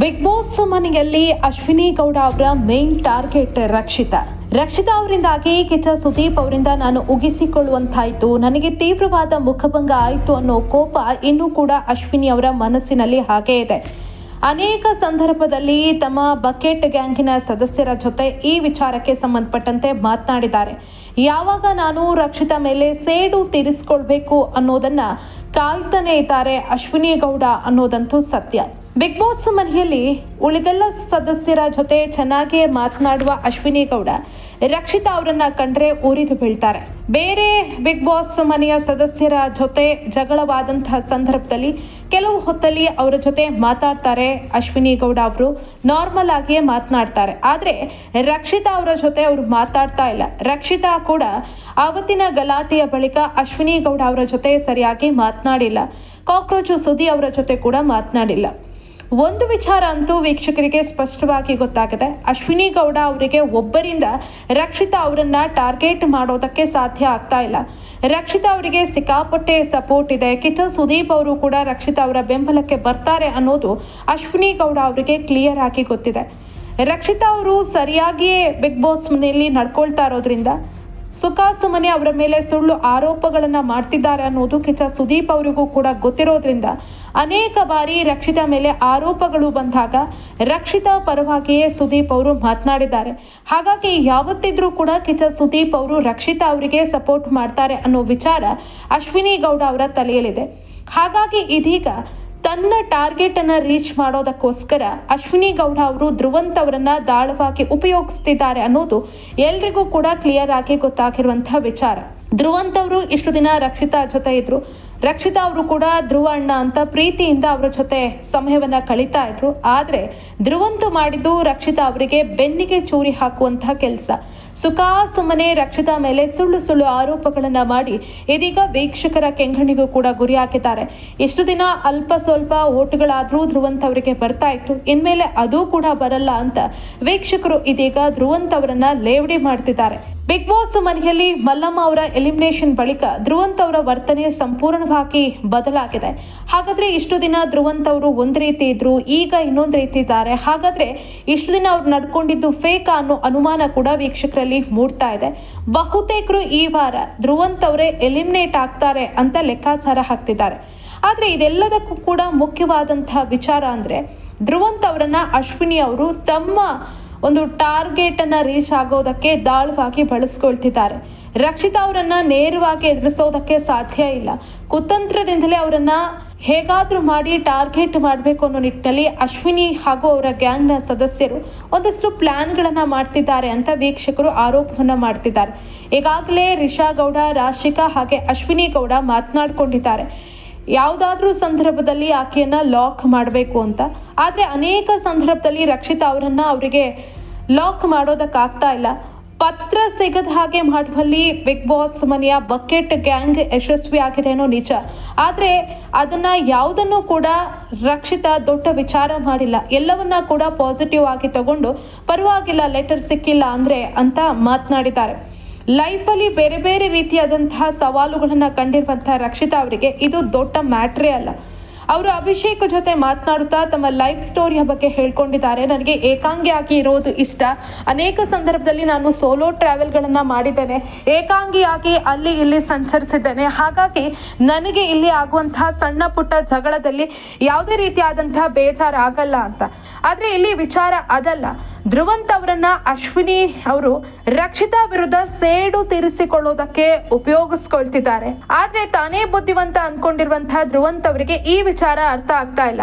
Big boss ಮನೆಯಲ್ಲಿ ಅಶ್ವಿನಿ ಗೌಡ ಅವರ main target Rakshita. Rakshita ಅವರಿಂದಾಗಿ ಕಿಚ್ಚ ಸುದೀಪ್ ಅವರಿಂದ ನಾನು ಉಗಿಸಿಕೊಳ್ಳುವಂತಾಯಿತು. ನನಗೆ ತೀವ್ರವಾದ ಮುಖಭಂಗ ಆಯಿತು ಅನ್ನೋ ಕೋಪ ಇನ್ನೂ ಕೂಡ ಅಶ್ವಿನಿ ಅವರ ಮನಸ್ಸಿನಲ್ಲಿ ಹಾಗೇ ಇದೆ. ಅನೇಕ ಸಂದರ್ಭದಲ್ಲಿ ತಮ್ಮ ಬಕೆಟ್ ಗ್ಯಾಂಗಿನ ಸದಸ್ಯರ ಜೊತೆ ಈ ವಿಚಾರಕ್ಕೆ ಸಂಬಂಧಪಟ್ಟಂತೆ ಮಾತನಾಡಿದ್ದಾರೆ. ಯಾವಾಗ ನಾನು ರಕ್ಷಿತ ಮೇಲೆ ಸೇಡು ತೀರಿಸಿಕೊಳ್ಬೇಕು ಅನ್ನೋದನ್ನ ಕಾಯ್ತಾನೆ ಇದ್ದಾರೆ ಅಶ್ವಿನಿ ಗೌಡ ಅನ್ನೋದಂತೂ ಸತ್ಯ. ಬಿಗ್ ಬಾಸ್ ಮನೆಯಲ್ಲಿ ಉಳಿದೆಲ್ಲ ಸದಸ್ಯರ ಜೊತೆ ಚೆನ್ನಾಗಿಯೇ ಮಾತನಾಡುವ ಅಶ್ವಿನಿ ಗೌಡ, ರಕ್ಷಿತಾ ಅವರನ್ನ ಕಂಡ್ರೆ ಉರಿದು ಬೀಳ್ತಾರೆ. ಬೇರೆ ಬಿಗ್ ಬಾಸ್ ಮನೆಯ ಸದಸ್ಯರ ಜೊತೆ ಜಗಳವಾದಂತಹ ಸಂದರ್ಭದಲ್ಲಿ ಕೆಲವು ಹೊತ್ತಲ್ಲಿ ಅವರ ಜೊತೆ ಮಾತಾಡ್ತಾರೆ ಅಶ್ವಿನಿ ಗೌಡ ಅವರು. ನಾರ್ಮಲ್ ಆಗಿಯೇ ಮಾತನಾಡ್ತಾರೆ. ಆದ್ರೆ ರಕ್ಷಿತಾ ಅವರ ಜೊತೆ ಅವರು ಮಾತಾಡ್ತಾ ಇಲ್ಲ. ರಕ್ಷಿತಾ ಕೂಡ ಆವತ್ತಿನ ಗಲಾಟೆಯ ಬಳಿಕ ಅಶ್ವಿನಿ ಗೌಡ ಅವರ ಜೊತೆ ಸರಿಯಾಗಿ ಮಾತನಾಡಿಲ್ಲ. ಕಾಕ್ರೋಚು ಸುದಿ ಅವರ ಜೊತೆ ಕೂಡ ಮಾತನಾಡಿಲ್ಲ. ಒಂದು ವಿಚಾರ ಅಂತೂ ವೀಕ್ಷಕರಿಗೆ ಸ್ಪಷ್ಟವಾಗಿ ಗೊತ್ತಾಗಿದೆ. ಅಶ್ವಿನಿ ಗೌಡ ಅವರಿಗೆ ಒಬ್ಬರಿಂದ ರಕ್ಷಿತಾ ಅವರನ್ನ ಟಾರ್ಗೆಟ್ ಮಾಡೋದಕ್ಕೆ ಸಾಧ್ಯ ಆಗ್ತಾ ಇಲ್ಲ. ರಕ್ಷಿತಾ ಅವರಿಗೆ ಸಿಕ್ಕಾಪಟ್ಟೆ ಸಪೋರ್ಟ್ ಇದೆ. ಕಿಚ್ಚ ಸುದೀಪ್ ಅವರು ಕೂಡ ರಕ್ಷಿತಾ ಅವರ ಬೆಂಬಲಕ್ಕೆ ಬರ್ತಾರೆ ಅನ್ನೋದು ಅಶ್ವಿನಿ ಗೌಡ ಅವರಿಗೆ ಕ್ಲಿಯರ್ ಆಗಿ ಗೊತ್ತಿದೆ. ರಕ್ಷಿತಾ ಅವರು ಸರಿಯಾಗಿಯೇ ಬಿಗ್ ಬಾಸ್ ಮನೆಯಲ್ಲಿ ನಡ್ಕೊಳ್ತಾ ಇರೋದ್ರಿಂದ ಸುಖ ಸುಮನೆ ಅವರ ಮೇಲೆ ಸುಳ್ಳು ಆರೋಪಗಳನ್ನು ಮಾಡ್ತಿದ್ದಾರೆ ಅನ್ನೋದು ಕಿಚ ಸುದೀಪ್ ಅವರಿಗೂ ಕೂಡ ಗೊತ್ತಿರೋದ್ರಿಂದ ಅನೇಕ ಬಾರಿ ರಕ್ಷಿತಾ ಮೇಲೆ ಆರೋಪಗಳು ಬಂದಾಗ ರಕ್ಷಿತಾ ಪರವಾಗಿಯೇ ಸುದೀಪ್ ಅವರು ಮಾತನಾಡಿದ್ದಾರೆ. ಹಾಗಾಗಿ ಯಾವತ್ತಿದ್ರೂ ಕೂಡ ಕಿಚ್ಚ ಸುದೀಪ್ ಅವರು ರಕ್ಷಿತಾ ಅವರಿಗೆ ಸಪೋರ್ಟ್ ಮಾಡ್ತಾರೆ ಅನ್ನೋ ವಿಚಾರ ಅಶ್ವಿನಿ ಗೌಡ ಅವರ ತಲೆಯಲ್ಲಿದೆ. ಹಾಗಾಗಿ ಇದೀಗ ತನ್ನ ಟಾರ್ಗೆಟ್ ಅನ್ನ ರೀಚ್ ಮಾಡೋದಕ್ಕೋಸ್ಕರ ಅಶ್ವಿನಿ ಗೌಡ ಅವರು ಧ್ರುವಂತ್ ಅವರನ್ನ ದಾಳವಾಗಿ ಉಪಯೋಗಿಸ್ತಿದ್ದಾರೆ ಅನ್ನೋದು ಎಲ್ರಿಗೂ ಕೂಡ ಕ್ಲಿಯರ್ ಆಗಿ ಗೊತ್ತಾಗಿರುವಂತಹ ವಿಚಾರ. ಧ್ರುವಂತ್ ಅವರು ಇಷ್ಟು ದಿನ ರಕ್ಷಿತಾ ಜೊತೆ ಇದ್ರು. ರಕ್ಷಿತಾ ಅವರು ಕೂಡ ಧ್ರುವ ಅಣ್ಣ ಅಂತ ಪ್ರೀತಿಯಿಂದ ಅವರ ಜೊತೆ ಸಮಯವನ್ನ ಕಳೀತಾ ಇದ್ರು. ಆದ್ರೆ ಧ್ರುವಂತು ಮಾಡಿದ್ದು ರಕ್ಷಿತಾ ಅವರಿಗೆ ಬೆನ್ನಿಗೆ ಚೂರಿ ಹಾಕುವಂತಹ ಕೆಲಸ. ಸುಖಾ, ಸುಮ್ಮನೆ ರಕ್ಷಿತಾ ಮೇಲೆ ಸುಳ್ಳು ಸುಳ್ಳು ಆರೋಪಗಳನ್ನ ಮಾಡಿ ಇದೀಗ ವೀಕ್ಷಕರ ಕೆಂಗಣಿಗೂ ಕೂಡ ಗುರಿ ಹಾಕಿದ್ದಾರೆ. ಎಷ್ಟು ದಿನ ಅಲ್ಪ ಸ್ವಲ್ಪ ಓಟುಗಳಾದ್ರೂ ಧ್ರುವಂತ ಅವರಿಗೆ ಬರ್ತಾ ಇತ್ತು. ಇನ್ಮೇಲೆ ಅದು ಕೂಡ ಬರಲ್ಲ ಅಂತ ವೀಕ್ಷಕರು ಇದೀಗ ಧ್ರುವಂತ್ ಅವರನ್ನ ಲೇವಡಿ ಮಾಡ್ತಿದ್ದಾರೆ. ಬಿಗ್ ಬಾಸ್ ಮನೆಯಲ್ಲಿ ಮಲ್ಲಮ್ಮ ಅವರ ಎಲಿಮಿನೇಷನ್ ಬಳಿಕ ಧ್ರುವಂತ್ ಅವರ ವರ್ತನೆ ಸಂಪೂರ್ಣವಾಗಿ ಬದಲಾಗಿದೆ. ಹಾಗಾದ್ರೆ ಇಷ್ಟು ದಿನ ಧ್ರುವಂತ್ ಅವರು ಒಂದ್ ರೀತಿ ಇದ್ರು, ಈಗ ಇನ್ನೊಂದ್ ರೀತಿ ಇದ್ದಾರೆ. ಹಾಗಾದ್ರೆ ಇಷ್ಟು ದಿನ ಅವ್ರು ನಡ್ಕೊಂಡಿದ್ದು ಫೇಕ್ ಅನ್ನೋ ಅನುಮಾನ ಕೂಡ ವೀಕ್ಷಕರಲ್ಲಿ ಮೂಡ್ತಾ ಇದೆ. ಬಹುತೇಕರು ಈ ವಾರ ಧ್ರುವಂತ್ ಅವರೇ ಎಲಿಮಿನೇಟ್ ಆಗ್ತಾರೆ ಅಂತ ಲೆಕ್ಕಾಚಾರ ಹಾಕ್ತಿದ್ದಾರೆ. ಆದ್ರೆ ಇದೆಲ್ಲದಕ್ಕೂ ಕೂಡ ಮುಖ್ಯವಾದಂತಹ ವಿಚಾರ ಅಂದ್ರೆ ಧ್ರುವಂತ್ ಅವರನ್ನ ಅಶ್ವಿನಿ ಅವರು ತಮ್ಮ ಒಂದು ಟಾರ್ಗೆಟ್ ಅನ್ನ ರೀಚ್ ಆಗೋದಕ್ಕೆ ದಾಳವಾಗಿ ಬಳಸ್ಕೊಳ್ತಿದ್ದಾರೆ. ರಕ್ಷಿತಾ ಅವರನ್ನ ನೇರವಾಗಿ ಎದುರಿಸೋದಕ್ಕೆ ಸಾಧ್ಯ ಇಲ್ಲ. ಕುತಂತ್ರದಿಂದಲೇ ಅವರನ್ನ ಹೇಗಾದ್ರೂ ಮಾಡಿ ಟಾರ್ಗೆಟ್ ಮಾಡಬೇಕು ಅನ್ನೋ ನಿಟ್ಟಿನಲ್ಲಿ ಅಶ್ವಿನಿ ಹಾಗೂ ಅವರ ಗ್ಯಾಂಗ್ನ ಸದಸ್ಯರು ಒಂದಷ್ಟು ಪ್ಲಾನ್ಗಳನ್ನು ಮಾಡ್ತಿದ್ದಾರೆ ಅಂತ ವೀಕ್ಷಕರು ಆರೋಪವನ್ನ ಮಾಡ್ತಿದ್ದಾರೆ. ಈಗಾಗಲೇ ರಿಷಾ ಗೌಡ ರಾಶಿಕಾ ಹಾಗೆ ಅಶ್ವಿನಿ ಗೌಡ ಮಾತನಾಡ್ಕೊಂಡಿದ್ದಾರೆ. ಯಾವುದಾದ್ರೂ ಸಂದರ್ಭದಲ್ಲಿ ಆಕೆಯನ್ನ ಲಾಕ್ ಮಾಡಬೇಕು ಅಂತ. ಆದರೆ ಅನೇಕ ಸಂದರ್ಭದಲ್ಲಿ ರಕ್ಷಿತಾ ಅವರನ್ನ ಅವರಿಗೆ ಲಾಕ್ ಮಾಡೋದಕ್ಕಾಗ್ತಾ ಇಲ್ಲ. ಪತ್ರ ಸಿಗದ ಹಾಗೆ ಮಾಡುವಲ್ಲಿ ಬಿಗ್ ಬಾಸ್ ಮನೆಯ ಬಕೆಟ್ ಗ್ಯಾಂಗ್ ಯಶಸ್ವಿ ಆಗಿದೆ ನಿಜ. ಆದರೆ ಅದನ್ನ ಯಾವುದನ್ನು ಕೂಡ ರಕ್ಷಿತ ದೊಡ್ಡ ವಿಚಾರ ಮಾಡಿಲ್ಲ. ಎಲ್ಲವನ್ನ ಕೂಡ ಪಾಸಿಟಿವ್ ಆಗಿ ತಗೊಂಡು ಪರವಾಗಿಲ್ಲ ಲೆಟರ್ ಸಿಕ್ಕಿಲ್ಲ ಅಂದ್ರೆ ಅಂತ ಮಾತನಾಡಿದ್ದಾರೆ. ಲೈಫಲ್ಲಿ ಬೇರೆ ಬೇರೆ ರೀತಿಯಾದಂತಹ ಸವಾಲುಗಳನ್ನು ಕಂಡಿರುವಂತಹ ರಕ್ಷಿತಾ ಅವರಿಗೆ ಇದು ದೊಡ್ಡ ಮ್ಯಾಟ್ರೇ ಅಲ್ಲ. ಅವರು ಅಭಿಷೇಕ್ ಜೊತೆ ಮಾತನಾಡುತ್ತಾ ತಮ್ಮ ಲೈಫ್ ಸ್ಟೋರಿಯ ಬಗ್ಗೆ ಹೇಳ್ಕೊಂಡಿದ್ದಾರೆ. ನನಗೆ ಏಕಾಂಗಿಯಾಗಿ ಇರೋದು ಇಷ್ಟ. ಅನೇಕ ಸಂದರ್ಭದಲ್ಲಿ ನಾನು ಸೋಲೋ ಟ್ರಾವೆಲ್ಗಳನ್ನ ಮಾಡಿದ್ದೇನೆ. ಏಕಾಂಗಿಯಾಗಿ ಅಲ್ಲಿ ಇಲ್ಲಿ ಸಂಚರಿಸಿದ್ದೇನೆ. ಹಾಗಾಗಿ ನನಗೆ ಇಲ್ಲಿ ಆಗುವಂತಹ ಸಣ್ಣ ಪುಟ್ಟ ಜಗಳದಲ್ಲಿ ಯಾವುದೇ ರೀತಿಯಾದಂತಹ ಬೇಜಾರಾಗಲ್ಲ ಅಂತ. ಆದರೆ ಇಲ್ಲಿ ವಿಚಾರ ಅದಲ್ಲ. ಧ್ರುವಂತ್ ಅವರನ್ನ ಅಶ್ವಿನಿ ಅವರು ರಕ್ಷಿತಾ ವಿರುದ್ಧ ಸೇಡು ತೀರಿಸಿಕೊಳ್ಳೋದಕ್ಕೆ ಉಪಯೋಗಿಸ್ಕೊಳ್ತಿದ್ದಾರೆ. ಆದ್ರೆ ತಾನೇ ಬುದ್ಧಿವಂತ ಅನ್ಕೊಂಡಿರುವಂತಹ ಧ್ರುವಂತ್ ಅವರಿಗೆ ಈ ವಿಚಾರ ಅರ್ಥ ಆಗ್ತಾ ಇಲ್ಲ.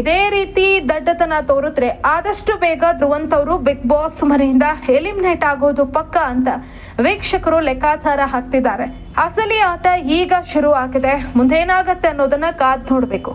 ಇದೇ ರೀತಿ ದಡ್ಡತನ ತೋರಿದ್ರೆ ಆದಷ್ಟು ಬೇಗ ಧ್ರುವಂತ್ ಅವರು ಬಿಗ್ ಬಾಸ್ ಮನೆಯಿಂದ ಎಲಿಮಿನೇಟ್ ಆಗೋದು ಪಕ್ಕ ಅಂತ ವೀಕ್ಷಕರು ಲೆಕ್ಕಾಚಾರ ಹಾಕ್ತಿದ್ದಾರೆ. ಅಸಲಿ ಆಟ ಈಗ ಶುರು ಆಗಿದೆ ಮುಂದೇನಾಗತ್ತೆ ಅನ್ನೋದನ್ನ ಕಾದ್ ನೋಡ್ಬೇಕು.